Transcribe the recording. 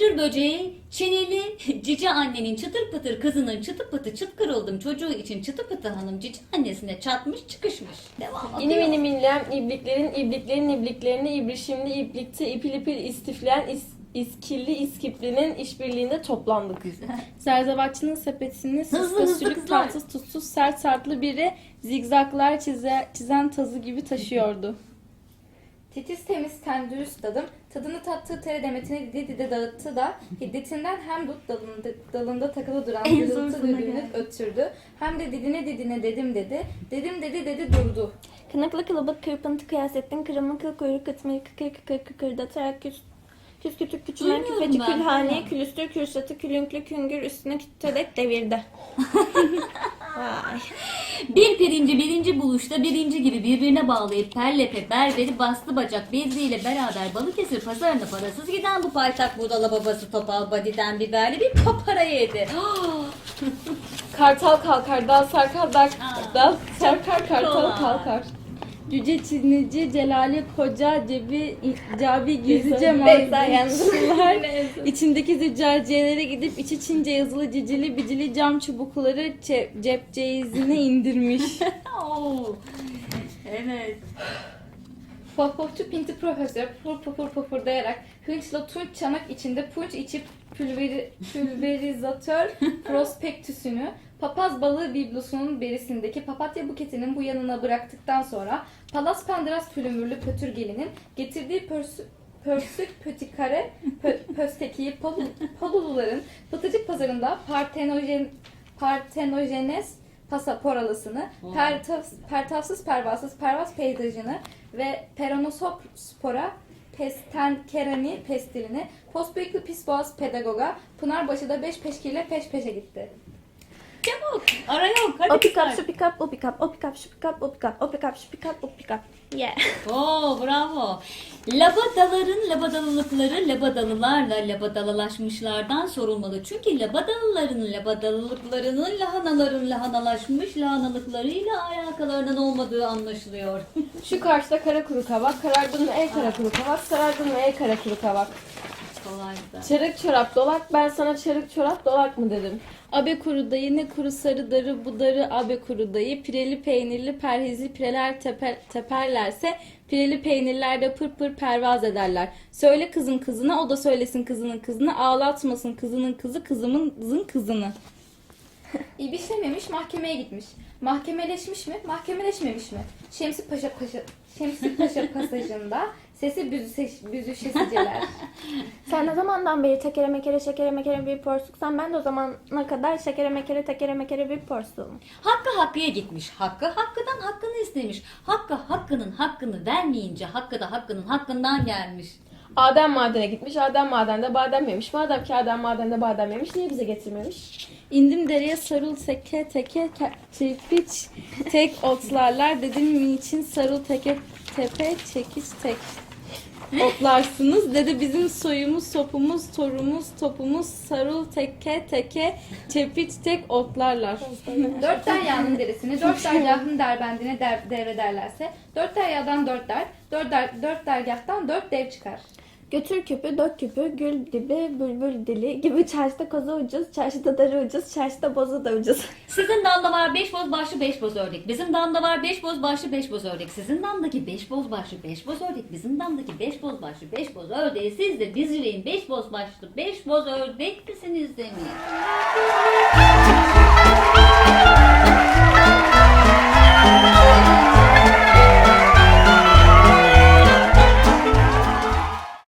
Cırcır böceği çeneli cici annenin çıtır pıtır kızının çıtı pıtı çıt kırıldım çocuğu için çıtı pıtı hanım cici annesine çatmış çıkışmış. Devam İnim ediyor. inim inlem ibliklerin ibliklerin ibliklerini ibrişimli iblikte ipil ipil istifleyen is, iskilli iskiplinin işbirliğinde toplandık. Güzel. Zerzavatçının sepetini Hızlı, sıska hızlı sülük kızlar. tatsız tuzsuz sert sartlı biri zigzaklar çize, çizen tazı gibi taşıyordu. Titiz temiz ten dürüst dadım, tadını tattığı tere demetini dide dağıttı da hiddetinden hem dut dalında, dalında takılı duran gürültü geldi. öttürdü. Hem de didine didine dedim dedi, dedim dedi dedi durdu. Kınıklı kılıbık kırpıntı kıyasettin kırımlı kıl kuyruk kıtmayı kıkır kıkır kıkırdatarak küs Küs kütük küçülen Duymuyorum küfeci ben. külhaneye külüstür kürsatı külünklü küngür üstüne kütledek devirdi. Vay. Bir pirinci birinci buluşta birinci gibi birbirine bağlayıp perlepe berberi bastı bacak bezliğiyle beraber Balıkesir pazarına parasız giden bu paytak budala babası topal badiden biberli bir papara yedi. Kartal kalkar, dal sarkar, dal, Aa, dal sarkar, kartal kolay. kalkar. Cüce Çinici, Celali Koca, Cebi, Cabi, Gizlice. Mağdurlar, içindeki züccaciyelere gidip içi Çince yazılı cicili bicili cam çubukları ce- cep ceyizine indirmiş. Evet. Pohpohçu pinti profesör pur pur pufurdayarak hınçla tunç çanak içinde punç içip pülveri, pülverizatör prospektüsünü papaz balığı biblosunun berisindeki papatya buketinin bu yanına bıraktıktan sonra palas pandıras pülümürlü pötürgelinin getirdiği pörsü, pörsük pötikare pö, pöstekiyi Poluluların Pıtıcık pazarında partenojen, partenojenes pasaporalısını, pertavs, pertavsız pervasız pervas peyzajını ve peronospora pestenkerani pestilini postbıyıklı pisboğaz pedagoga Pınarbaşı'da beş peşkirle peş peşe gitti. Çabuk. Ara yok. Hadi O pick up, şu pick up, o pick up, o pick up, şu pick up, o pick up, o pick up, şu pick up, o pick up. Yeah. Oo bravo. Labadaların labadalılıkları labadalılarla labadalılaşmışlardan sorulmalı. Çünkü labadalıların labadalılıklarının lahanaların lahanalaşmış lahanalıklarıyla alakalarının olmadığı anlaşılıyor. Şu karşıda kara kuru kavak, karardın mı ey kara kuru kavak, sarardın mı ey kara kuru kavak. Kolay da. Çarık çorap dolak, ben sana çarık çorap dolak mı dedim. Abe kuru dayı ne kuru sarı darı bu darı abe kuru dayı pireli peynirli perhizli pireler teper, teperlerse pireli peynirler pır pır pervaz ederler. Söyle kızın kızına o da söylesin kızının kızına ağlatmasın kızının kızı kızımın kızını. İbişlememiş mahkemeye gitmiş. Mahkemeleşmiş mi? Mahkemeleşmemiş mi? Şemsi Paşa Paşa Şemsi Paşa pasajında sesi büzüşe, büzüşesiceler. Sen ne zamandan beri tekere mekere şekere mekere bir porsuksan ben de o zamana kadar şekere mekere tekere mekere bir porsuğum. Hakkı Hakkı'ya gitmiş. Hakkı Hakkı'dan hakkını istemiş. Hakkı Hakkı'nın hakkını vermeyince Hakkı da Hakkı'nın hakkından gelmiş. Adem madene gitmiş, Adem madende badem yemiş. Madem ki Adem madende badem yemiş, niye bize getirmemiş? İndim dereye sarıl teke teke ke- çekiç tek otlarlar dedim mi için sarıl teke tepe çekiç tek otlarsınız dedi bizim soyumuz sopumuz torumuz topumuz sarıl teke teke çepiç tek otlarlar. dört deryanın derisini dört dergahın derbendine der, devrederlerse dört deryadan dört der, dört, der, dört dergahtan dört dev çıkar. Götür küpü, dök küpü, gül dibi, bülbül dili gibi çarşıda koza ucuz, çarşıda darı ucuz, çarşıda bozu da ucuz. Sizin damda var beş boz başlı beş boz ördek. Bizim damda var beş boz başlı beş boz ördek. Sizin damdaki beş boz başlı beş boz ördek. Bizim damdaki beş boz başlı beş boz ördeği. Siz de biz yüreğin beş boz başlı beş boz ördek misiniz demiş.